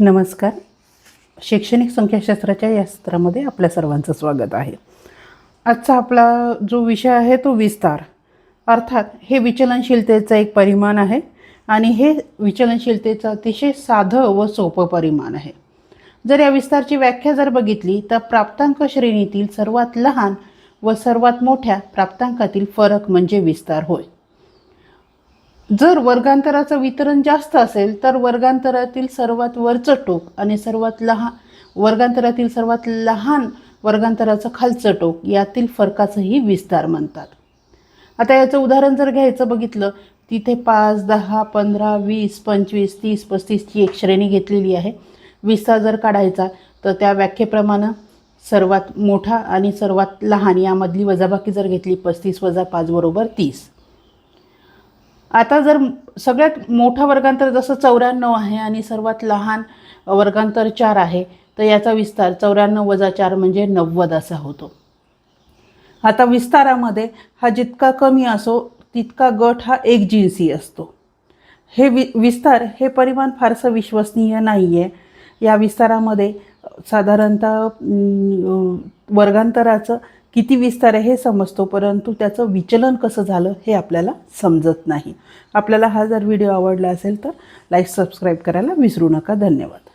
नमस्कार. शैक्षणिक संख्याशास्त्राच्या या सत्रामध्ये आपल्या सर्वांचं स्वागत आहे. आजचा आपला जो विषय आहे तो विस्तार. अर्थात हे विचलनशीलतेचं एक परिमाण आहे आणि हे विचलनशीलतेचं अतिशय साधं व सोपं परिमाण आहे. जर या विस्तारची व्याख्या जर बघितली तर प्राप्तांक श्रेणीतील सर्वात लहान व सर्वात मोठ्या प्राप्तांकातील फरक म्हणजे विस्तार होय. जर वर्गांतराचं वितरण जास्त असेल तर वर्गांतरातील सर्वात वरचं टोक आणि सर्वात लहान वर्गांतरातील सर्वात लहान वर्गांतराचं खालचं टोक यातील फरकाचंही विस्तार म्हणतात. आता याचं उदाहरण जर घ्यायचं बघितलं तिथे पाच दहा पंधरा वीस पंचवीस तीस पस्तीसची एक श्रेणी घेतलेली आहे. विस्तार जर काढायचा तर त्या व्याख्येप्रमाणे सर्वात मोठा आणि सर्वात लहान यामधली वजाबाकी जर घेतली पस्तीस वजा पाच बरोबर तीस. आता जर सगळ्यात मोठा वर्गांतर जसं चौऱ्याण्णव आहे आणि सर्वात लहान वर्गांतर चार आहे तर याचा विस्तार चौऱ्याण्णव वजा चार म्हणजे नव्वद असा होतो. आता विस्तारामध्ये हा जितका कमी असो तितका गट हा एक जिन्सी असतो. हे वि विस्तार हे परिमाण फारसं विश्वसनीय नाही आहे या विस्तारामध्ये साधारणतः वर्गांतराचं किती विस्तार आहे हे समजतो परंतु त्याचं विचलन कसं झालं हे आपल्याला समजत नाही. आपल्याला हा जर व्हिडिओ आवडला असेल तर लाईक सबस्क्राईब करायला विसरू नका. धन्यवाद.